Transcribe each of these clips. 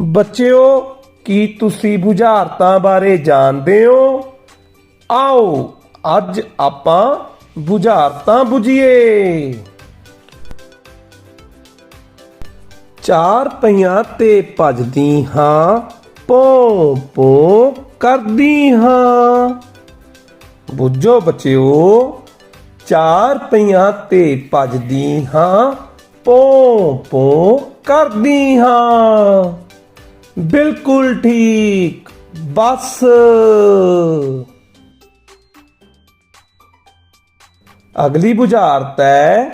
ਬੱਚਿਓ, ਕੀ ਤੁਸੀਂ ਬੁਝਾਰਤਾਂ ਬਾਰੇ ਜਾਣਦੇ ਹੋ? ਆਓ, ਅੱਜ ਆਪਾਂ ਬੁਝਾਰਤਾਂ ਬੁਝੀਏ। ਚਾਰ ਪਈਆਂ ਤੇ ਭੱਜਦੀ ਹਾਂ ਪੋ ਪੋ ਕਰਦੀ ਹਾਂ। ਬੁੱਝੋ ਬੱਚਿਓ, ਚਾਰ ਪਈਆਂ ਤੇ ਭੱਜਦੀ ਹਾਂ ਪੋ ਪੋ ਕਰਦੀ ਹਾਂ। ਬਿਲਕੁਲ ਠੀਕ। ਬਸ। ਅਗਲੀ ਬੁਝਾਰਤ ਹੈ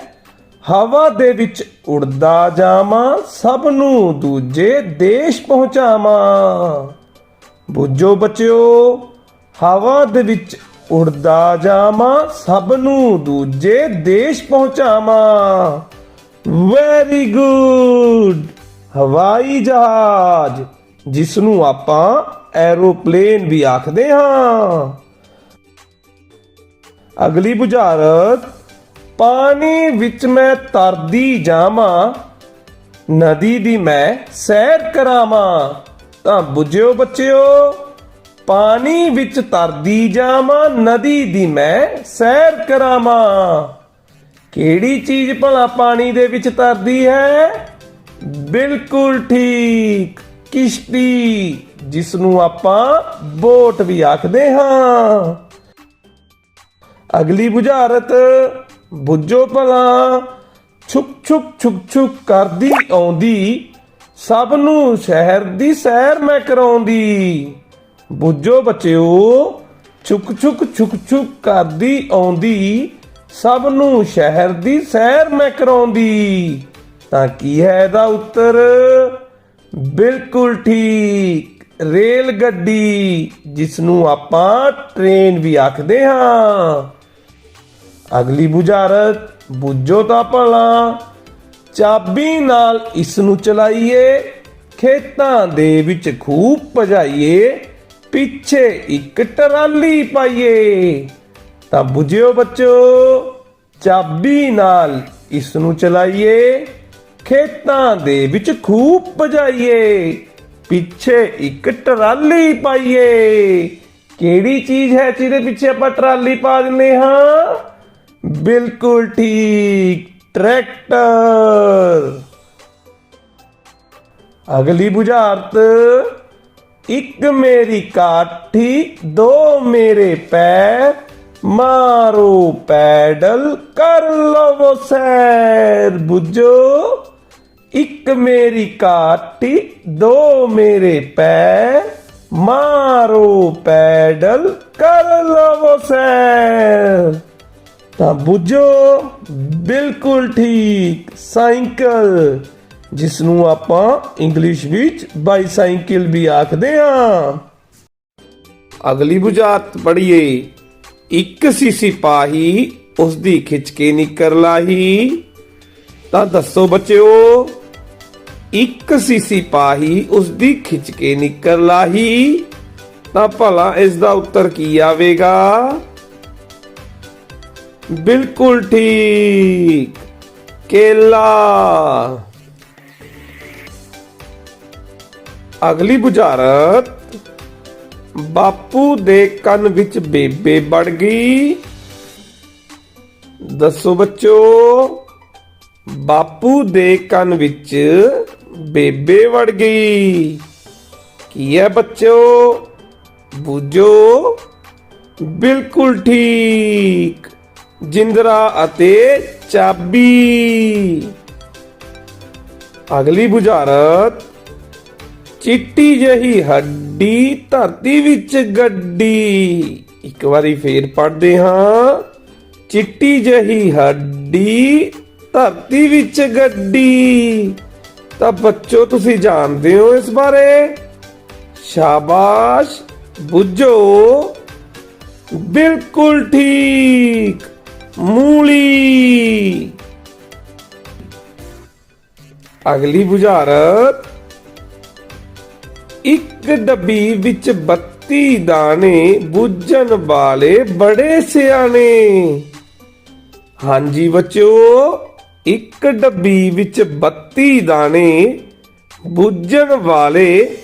ਹਵਾ ਦੇ ਵਿੱਚ ਉੜਦਾ ਜਾਵਾਂ, ਸਭ ਨੂੰ ਦੂਜੇ ਦੇਸ਼ ਪਹੁੰਚਾਵਾਂ। ਬੁੱਝੋ ਬੱਚਿਓ, ਹਵਾ ਦੇ ਵਿੱਚ ਉੜਦਾ ਜਾਵਾਂ, ਸਭ ਨੂੰ ਦੂਜੇ ਦੇਸ਼ ਪਹੁੰਚਾਵਾਂ। Very good. ਹਵਾਈ ਜਹਾਜ਼ ਜਿਸ ਨੂੰ ਆਪਾਂ ਐਰੋਪਲੇਨ ਵੀ ਆਖਦੇ ਹਾਂ। ਅਗਲੀ ਬੁਝਾਰਤ, ਪਾਣੀ ਵਿੱਚ ਮੈਂ ਤਰਦੀ ਜਾਵਾਂ, ਨਦੀ ਦੀ ਮੈਂ ਸੈਰ ਕਰਾਵਾਂ। ਤਾਂ ਬੁੱਝਿਓ ਬੱਚਿਓ, ਪਾਣੀ ਵਿੱਚ ਤਰਦੀ ਜਾਵਾਂ, ਨਦੀ ਦੀ ਮੈਂ ਸੈਰ ਕਰਾਵਾਂ। ਕਿਹੜੀ ਚੀਜ਼ ਭਲਾ ਪਾਣੀ ਦੇ ਵਿੱਚ ਤਰਦੀ ਹੈ? ਬਿਲਕੁਲ ਠੀਕ। ਕਿਸ਼ਤੀ ਜਿਸ ਨੂੰ ਆਪਾਂ ਬੋਟ ਵੀ ਆਖਦੇ ਹਾਂ। ਅਗਲੀ ਬੁਝਾਰਤ, ਬੁੱਝੋ ਭਲਾ। ਛੁਕ ਛੁਕ ਛੁਕ ਛੁਕ ਕਰਦੀ ਆਉਂਦੀ। ਸਭ ਨੂੰ ਸ਼ਹਿਰ ਦੀ ਸੈਰ ਮੈਂ ਕਰਾਉਂਦੀ। ਬੁੱਝੋ ਬੱਚਿਓ ਛੁਕ ਛੁਕ ਛੁਕ ਛੁਕ ਕਰਦੀ ਆਉਂਦੀ। ਸਭ ਨੂੰ ਸ਼ਹਿਰ ਦੀ ਸੈਰ ਮੈਂ ਕਰਾਉਂਦੀ। ਤਾਂ ਕੀ ਹੈ ਇਹਦਾ ਉੱਤਰ? ਬਿਲਕੁਲ ਠੀਕ। ਰੇਲ ਗੱਡੀ ਜਿਸ ਨੂੰ ਆਪਾਂ ਟ੍ਰੇਨ ਵੀ ਆਖਦੇ ਹਾਂ। ਅਗਲੀ ਬੁਝਾਰਤ, ਬੁੱਝੋ ਤਾਂ ਭਲਾ। ਚਾਬੀ ਨਾਲ ਇਸ ਨੂੰ ਚਲਾਈਏ, ਖੇਤਾਂ ਦੇ ਵਿੱਚ ਖੂਬ ਭਜਾਈਏ, ਪਿੱਛੇ ਇੱਕ ਟਰਾਲੀ ਪਾਈਏ। ਤਾਂ ਬੁਝਿਓ ਬੱਚੋ, ਚਾਬੀ ਨਾਲ ਇਸ ਨੂੰ ਚਲਾਈਏ ਖੇਤਾਂ ਦੇ ਵਿੱਚ ਖੂਬ ਭਜਾਈਏ, ਪਿੱਛੇ ਇੱਕ ਟਰਾਲੀ ਪਾਈਏ। ਕਿਹੜੀ ਚੀਜ਼ ਹੈ ਜਿਹਦੇ ਪਿੱਛੇ ਆਪਾਂ ਟਰਾਲੀ ਪਾ ਦਿੰਦੇ ਹਾਂ? ਬਿਲਕੁਲ ਠੀਕ, ਟਰੈਕਟਰ। ਅਗਲੀ ਬੁਝਾਰਤ, ਇੱਕ ਮੇਰੀ ਕਾਠੀ, ਦੋ ਮੇਰੇ ਪੈਰ, ਮਾਰੋ ਪੈਡਲ, ਕਰ ਲਵੋ ਸੈਰ। ਬੁੱਝੋ। ਇੱਕ ਮੇਰੀ ਕਾਟੀ, ਦੋ ਮੇਰੇ ਪੈਰ, ਮਾਰੋ ਪੈਡਲ, ਕਰ ਲਵੋ ਸੈਰ। ਤਾਂ ਬੁੱਝੋ, ਬਿਲਕੁਲ ਠੀਕ, ਸਾਈਕਲ ਜਿਸ ਨੂੰ ਆਪਾਂ ਇੰਗਲਿਸ਼ ਵਿੱਚ ਬਾਈਸਾਈਕਲ ਵੀ ਆਖਦੇ ਹਾਂ। ਅਗਲੀ ਬੁਝਾਰਤ ਪੜ੍ਹੀਏ। ਇੱਕ ਸੀ ਸਿਪਾਹੀ ਉਸ ਦੀ ਖਿੱਚ ਕੇ ਨਿਕਰ ਲਾਹੀ। ਤਾਂ ਦੱਸੋ ਬੱਚਿਓ ਇੱਕ ਸ਼ੀਸੀ ਸਿਪਾਹੀ ਉਸ ਦੀ ਖਿੱਚ ਕੇ ਨਿਕਲ ਲਾਹੀ। ਤਾਂ ਭਲਾ ਇਸ ਦਾ ਉੱਤਰ ਕੀ ਆਵੇਗਾ? ਬਿਲਕੁਲ ਠੀਕ। ਕੇਲਾ। ਅਗਲੀ ਬੁਝਾਰਤ, ਬਾਪੂ ਦੇ ਕੰਨ ਵਿੱਚ ਬੇਬੇ ਵੜ ਗਈ। ਦੱਸੋ ਬੱਚੋ, ਬਾਪੂ ਦੇ ਕੰਨ ਵਿੱਚ ਬੇਬੇ ਵੜ ਗਈ। ਕੀ ਹੈ ਬੱਚੋ ਬੁੱਝੋ। ਬਿਲਕੁਲ ਠੀਕ। ਜਿੰਦਰਾ ਅਤੇ ਚਾਬੀ। ਅਗਲੀ ਬੁਝਾਰਤ, ਚਿੱਟੀ ਜਹੀ ਹੱਡੀ ਧਰਤੀ ਵਿੱਚ ਗੱਡੀ। ਇੱਕ ਵਾਰੀ ਫੇਰ ਪੜ੍ਹਦੇ ਹਾਂ। ਚਿੱਟੀ ਜਹੀ ਹੱਡੀ ਧਰਤੀ ਵਿੱਚ ਗੱਡੀ। ਤਾਂ ਬੱਚੋ, ਤੁਸੀਂ ਜਾਣਦੇ ਹੋ ਇਸ ਬਾਰੇ। ਸ਼ਾਬਾਸ਼, ਬੁੱਝੋ। ਬਿਲਕੁਲ ਠੀਕ। ਮੂਲੀ। ਅਗਲੀ ਬੁਝਾਰਤ। ਇੱਕ ਡੱਬੀ ਵਿੱਚ 32 ਦਾਣੇ ਬੁੱਝਣ ਵਾਲੇ ਬੜੇ ਸਿਆਣੇ। ਹਾਂਜੀ ਬੱਚਿਓ ਇੱਕ ਡੱਬੀ ਵਿੱਚ 32 ਦਾਣੇ ਬੁੱਝਣ ਵਾਲੇ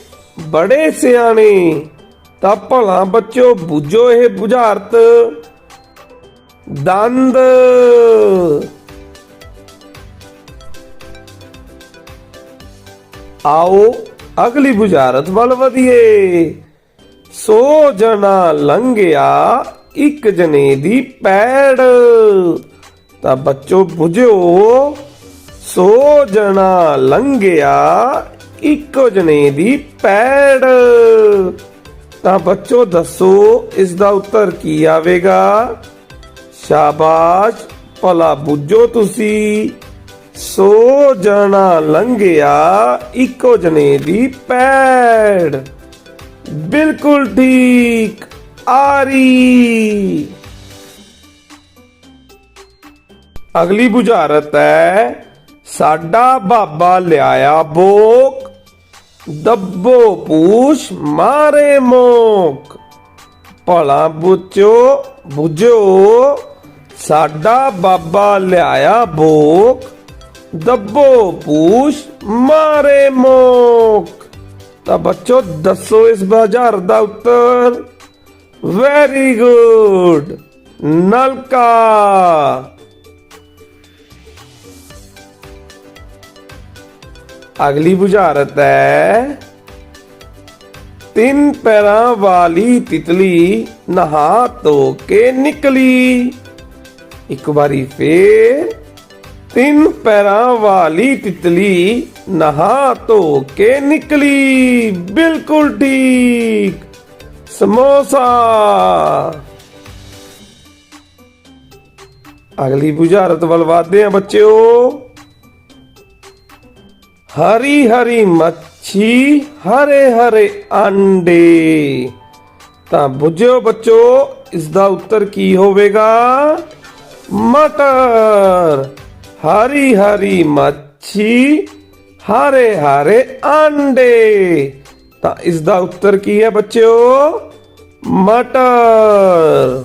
ਬੜੇ ਸਿਆਣੇ। ਤਾਂ ਭਲਾ ਬੱਚੋ, ਬੁੱਝੋ ਇਹ ਬੁਝਾਰਤ। ਦੰਦ। ਆਓ ਅਗਲੀ ਬੁਝਾਰਤ ਵੱਲ ਵਧੀਏ। ਸੋ ਜਣਾ ਲੰਘਿਆ ਇੱਕ ਜਨੇ ਦੀ ਪੈੜ। ਤਾਂ ਬੱਚੋ ਬੁਝਿਓ, ਸੋ ਜਣਾ ਲੰਘਿਆ, ਇੱਕੋ ਜਨੇ ਦੀ ਪੈੜ। ਤਾਂ ਬੱਚੋ ਦੱਸੋ ਇਸ ਦਾ ਉੱਤਰ ਕੀ ਆਵੇਗਾ? ਸ਼ਾਬਾਸ਼, ਭਲਾ ਬੁੱਝੋ ਤੁਸੀਂ। ਸੋ ਜਣਾ ਲੰਘਿਆ, ਇੱਕੋ ਜਣੇ ਦੀ ਪੈੜ। ਬਿਲਕੁਲ ਠੀਕ, ਆਰੀ। ਅਗਲੀ ਬੁਝਾਰਤ ਹੈ, ਸਾਡਾ ਬਾਬਾ ਲਿਆਇਆ ਬੋਕ ਦੱਬੋ ਪੂਛ, ਮਾਰੇ ਮੋਕ। ਭਲਾ ਬੁੱਚੋ, ਬੁਝੋ, ਸਾਡਾ ਬਾਬਾ ਲਿਆਇਆ ਬੋਕ ਦੱਬੋ ਪੂਛ, ਮਾਰੇ ਮੋਕ। ਤਾਂ ਬੱਚੋ, ਦੱਸੋ ਇਸ ਬਾਜ਼ਾਰ ਦਾ ਉੱਤਰ। ਵੈਰੀ ਗੁੱਡ ਨਲਕਾ। ਅਗਲੀ ਬੁਝਾਰਤ ਹੈ, ਤਿੰਨ ਪੈਰਾਂ ਵਾਲੀ ਤਿਤਲੀ ਨਹਾ ਧੋ ਕੇ ਨਿਕਲੀ। ਇੱਕ ਵਾਰੀ ਫੇਰ ਤਿੰਨ ਪੈਰਾਂ ਵਾਲੀ ਤਿਤਲੀ ਨਹਾ ਧੋ ਕੇ ਨਿਕਲੀ। ਬਿਲਕੁਲ ਠੀਕ। ਸਮੋਸਾ। ਅਗਲੀ ਬੁਝਾਰਤ ਵੱਲ ਵਧਦੇ ਆ ਬੱਚਿਓ। ਹਰੀ ਹਰੀ ਮੱਛੀ ਹਰੇ ਹਰੇ ਅੰਡੇ ਤਾਂ ਬੁੱਝਿਓ ਬੱਚੋ ਇਸ ਦਾ ਉੱਤਰ ਕੀ ਹੋਵੇਗਾ? ਮਟਰ। ਹਰੀ ਹਰੀ ਮੱਛੀ ਹਰੇ ਹਰੇ ਅੰਡੇ ਤਾਂ ਇਸ ਦਾ ਉੱਤਰ ਕੀ ਹੈ ਬੱਚਿਓ? ਮਟਰ।